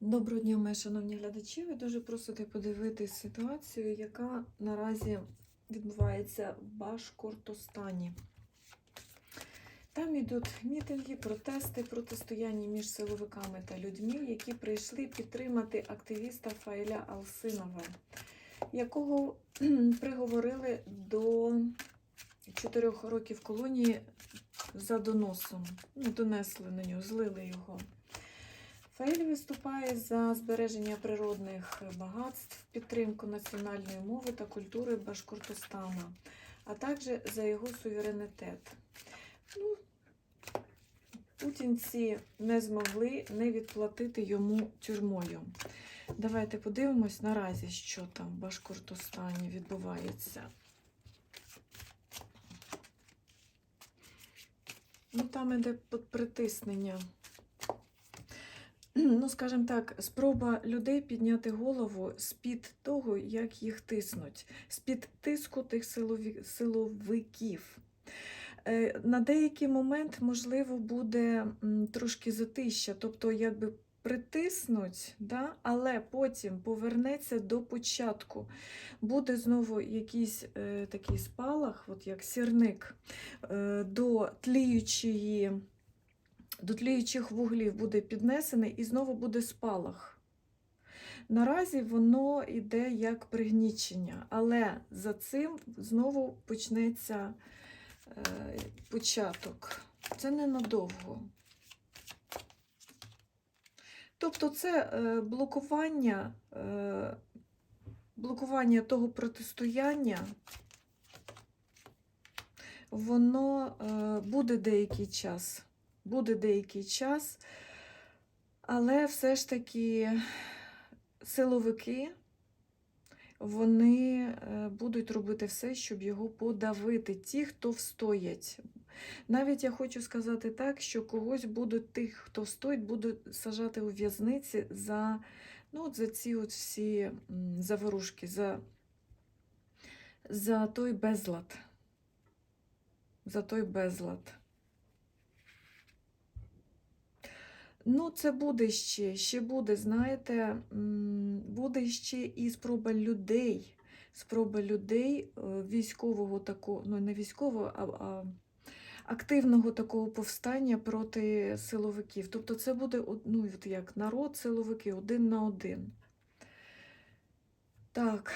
Доброго дня, мої шановні глядачі. Ви дуже просите подивитись ситуацію, яка наразі відбувається в Башкортостані. Там йдуть мітинги, протести, протистояння між силовиками та людьми, які прийшли підтримати активіста Фаїля Алсинова, якого приговорили до 4 років колонії за доносом. Ну, донесли на нього, злили його. Фаїль виступає за збереження природних багатств, підтримку національної мови та культури Башкортостана, а також за його суверенітет. Ну, путінці не змогли не відплатити йому тюрмою. Давайте подивимось наразі, що там в Башкортостані відбувається. Ну, там іде притиснення ну, скажімо так, спроба людей підняти голову з-під того, як їх тиснуть, з-під тиску тих силовиків. Е, На деякий момент, можливо, буде трошки затища, тобто якби притиснуть, да? але потім повернеться до початку. Буде знову якийсь е, такий спалах, от як сірник, е, до тліючої до тліючих вуглів буде піднесений і знову буде спалах. Наразі воно йде як пригнічення, але за цим знову почнеться е, початок. Це ненадовго. Тобто це е, блокування, е, блокування того протистояння, воно е, буде деякий час буде деякий час, але все ж таки силовики вони е, будуть робити все, щоб його подавити, ті, хто встоять. Навіть я хочу сказати так, що когось будуть тих, хто стоїть, будуть сажати у в'язниці за, ну, за ці от всі заворушки, за, за той безлад. За той безлад. Ну, це буде ще, ще буде, знаєте, буде ще і спроба людей, спроба людей е, військового такого, ну не військового, а, а активного такого повстання проти силовиків. Тобто це буде ну, от як народ, силовики один на один. Так.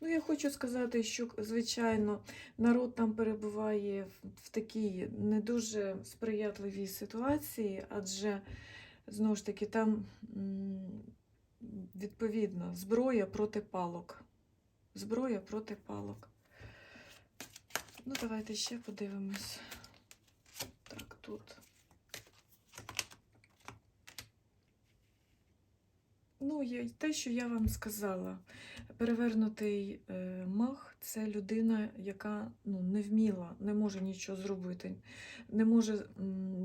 Ну, я хочу сказати, що, звичайно, народ там перебуває в, такій не дуже сприятливій ситуації, адже, знову ж таки, там відповідно зброя проти палок. Зброя проти палок. Ну, давайте ще подивимось. Так, тут. Ну, я, те, що я вам сказала. Перевернутий е, мах це людина, яка ну, не вміла, не може нічого зробити, не може,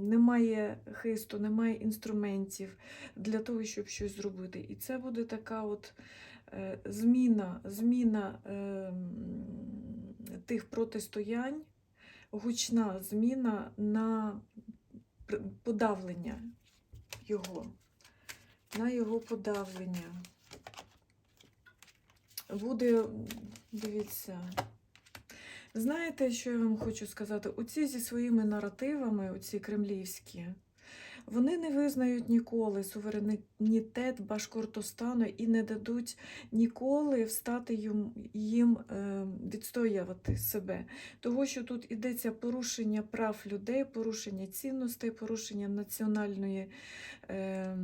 не має хисту, не має інструментів для того, щоб щось зробити. І це буде така от е, зміна, зміна е, тих протистоянь, гучна зміна на подавлення його, на його подавлення буде, дивіться, знаєте, що я вам хочу сказати? Оці зі своїми наративами, оці кремлівські, вони не визнають ніколи суверенітет Башкортостану і не дадуть ніколи встати їм, е, відстоювати себе. Того, що тут йдеться порушення прав людей, порушення цінностей, порушення національної, е,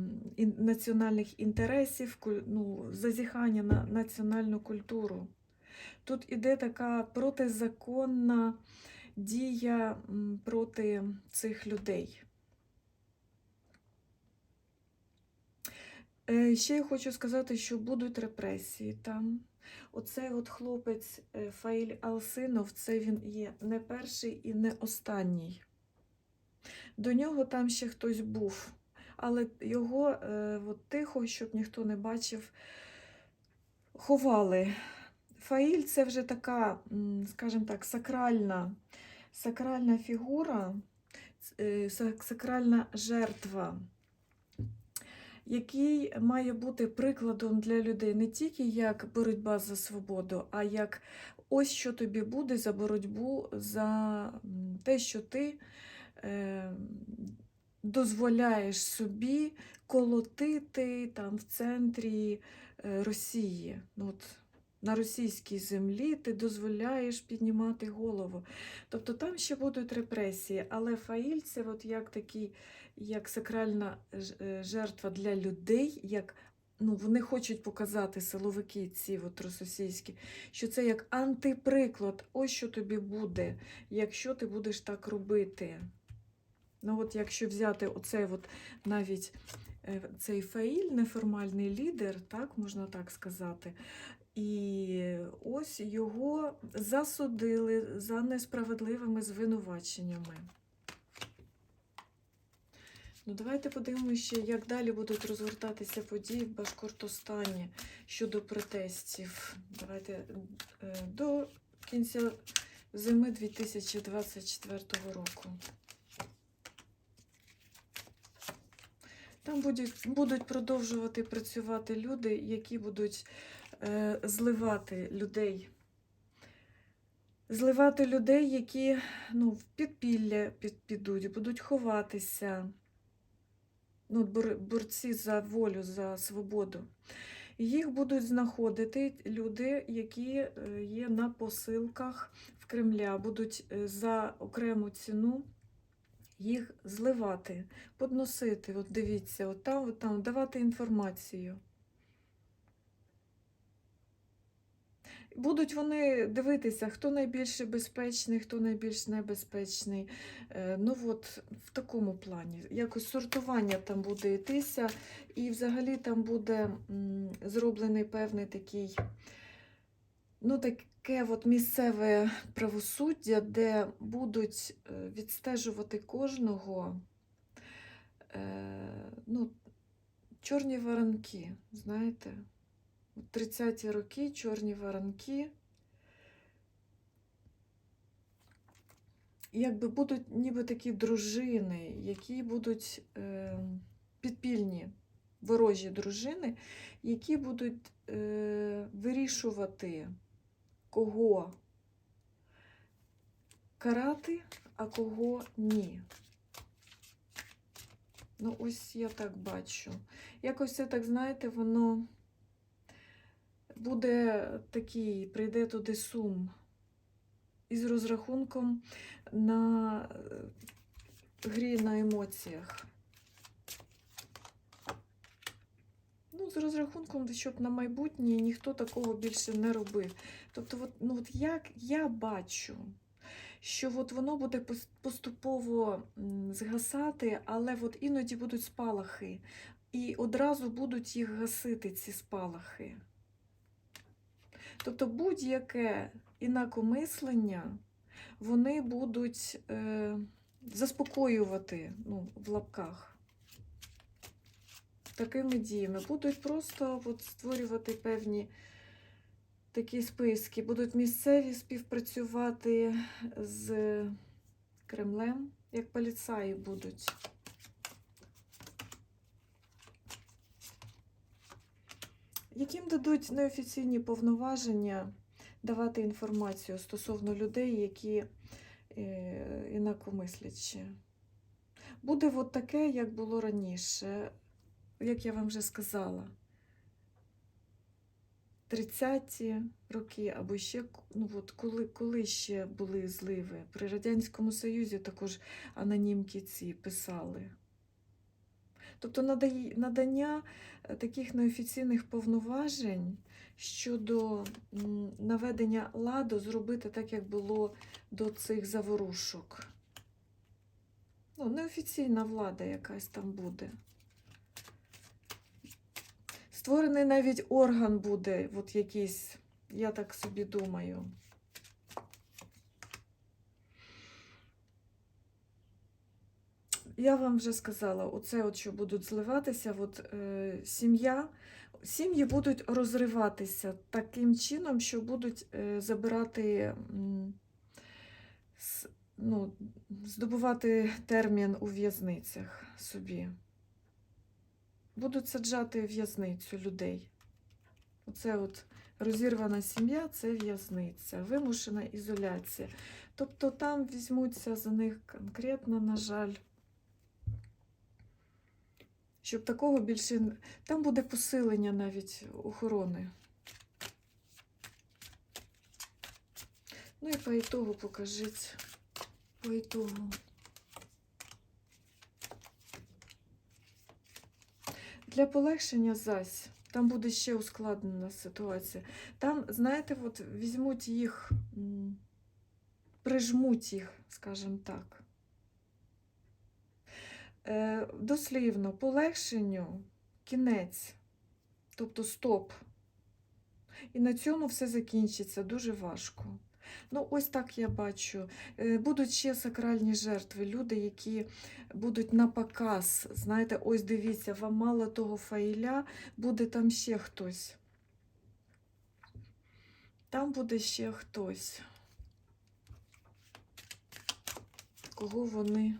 національних інтересів, ну, зазіхання на національну культуру. Тут іде така протизаконна дія проти цих людей. Ще я хочу сказати, що будуть репресії там. Оцей от хлопець е, Фаїль Алсинов, це він є не перший і не останній. До нього там ще хтось був, але його е, от, тихо, щоб ніхто не бачив, ховали Фаїль це вже така, скажімо так, сакральна, сакральна фігура, е, сакральна жертва, який має бути прикладом для людей не тільки як боротьба за свободу, а як ось що тобі буде за боротьбу за те, що ти е, дозволяєш собі колотити там в центрі е, Росії. Ну, от, на російській землі ти дозволяєш піднімати голову. Тобто там ще будуть репресії, але Фаїль це от як такий, як сакральна е, жертва для людей, як ну, вони хочуть показати силовики ці от російські, що це як антиприклад. Ось що тобі буде, якщо ти будеш так робити. Ну, от якщо взяти оцей от навіть цей Фаїль, неформальний лідер, так можна так сказати. І ось його засудили за несправедливими звинуваченнями. Ну, давайте подивимося, як далі будуть розгортатися події в Башкортостані щодо протестів. Давайте е, до кінця зими 2024 року. Там будуть, будуть продовжувати працювати люди, які будуть е, зливати людей. Зливати людей, які ну, в підпілля під, підуть, будуть ховатися. Ну, бор, борці за волю, за свободу. Їх будуть знаходити люди, які е, є на посилках в Кремля, будуть е, за окрему ціну їх зливати, подносити. От дивіться, от там, от давати інформацію. Будуть вони дивитися, хто найбільш безпечний, хто найбільш небезпечний. Е, Ну от в такому плані. Якось сортування там буде йтися, і взагалі там буде зроблений певний такий, ну таке от місцеве правосуддя, де будуть е, відстежувати кожного. Е, ну, чорні воронки, знаєте. 30-ті роки, чорні воронки. Якби будуть ніби такі дружини, які будуть е, підпільні ворожі дружини, які будуть е, вирішувати, кого карати, а кого ні. Ну, ось я так бачу. Якось це так, знаєте, воно буде такий, прийде туди сум із розрахунком на е, грі на емоціях. Ну, з розрахунком, щоб на майбутнє ніхто такого більше не робив. Тобто, от, ну, от як я бачу, що от воно буде поступово згасати, але от іноді будуть спалахи, і одразу будуть їх гасити, ці спалахи. Тобто будь-яке інакомислення вони будуть е, заспокоювати ну, в лапках такими діями. Будуть просто от, створювати певні такі списки, будуть місцеві співпрацювати з Кремлем, як поліцаї будуть. Яким дадуть неофіційні повноваження давати інформацію стосовно людей, які е, інакомислячі. Буде от таке, як було раніше, як я вам вже сказала. 30-ті роки, або ще ну от коли, коли ще були зливи. При Радянському Союзі також анонімки ці писали. Тобто надання е, таких неофіційних повноважень щодо наведення ладу зробити так, як було до цих заворушок. Ну, неофіційна влада якась там буде. Створений навіть орган буде, от якийсь, я так собі думаю. Я вам вже сказала, оце от що будуть зливатися, от, е, сім'я, сім'ї будуть розриватися таким чином, що будуть е, забирати, ну, здобувати термін у в'язницях собі. Будуть саджати в'язницю людей. Оце от розірвана сім'я це в'язниця, вимушена ізоляція. Тобто там візьмуться за них конкретно, на жаль. Щоб такого більше. Там буде посилення навіть охорони. Ну і по ітогу покажіть. По ітогу. Для полегшення зась. Там буде ще ускладнена ситуація. Там, знаєте, от візьмуть їх, прижмуть їх, скажімо так. Е, дослівно, полегшенню кінець, тобто стоп. І на цьому все закінчиться дуже важко. Ну, ось так я бачу. Е, Будуть ще сакральні жертви, люди, які будуть на показ. Знаєте, ось дивіться, вам мало того фаїля, буде там ще хтось. Там буде ще хтось. Кого вони?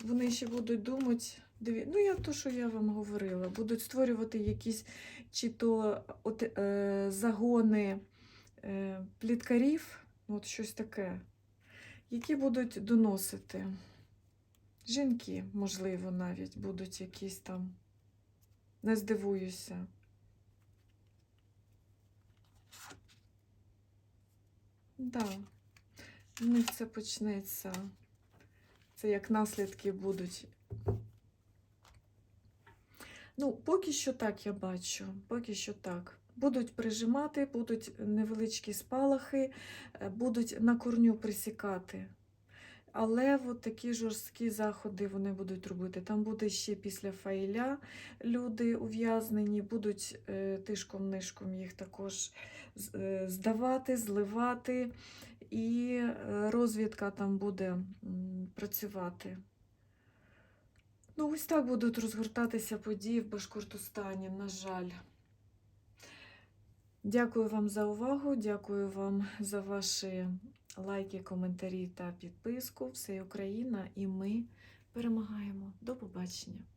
Вони ще будуть думати, ну я то, що я вам говорила, будуть створювати якісь чи то от, е, загони е, пліткарів, от щось таке, які будуть доносити. Жінки, можливо, навіть будуть якісь там, не здивуюся. Да, в них це почнеться. Це як наслідки будуть. Ну, поки що так я бачу. Поки що так. Будуть прижимати, будуть невеличкі спалахи, е, будуть на корню присікати. Але от такі жорсткі заходи вони будуть робити. Там буде ще після фаїля люди ув'язнені, будуть е, тишком-нишком їх також е, здавати, зливати, і розвідка там буде працювати. Ну, ось так будуть розгортатися події в Башкортостані, на жаль. Дякую вам за увагу, дякую вам за ваші лайки, коментарі та підписку. Все Україна і ми перемагаємо. До побачення!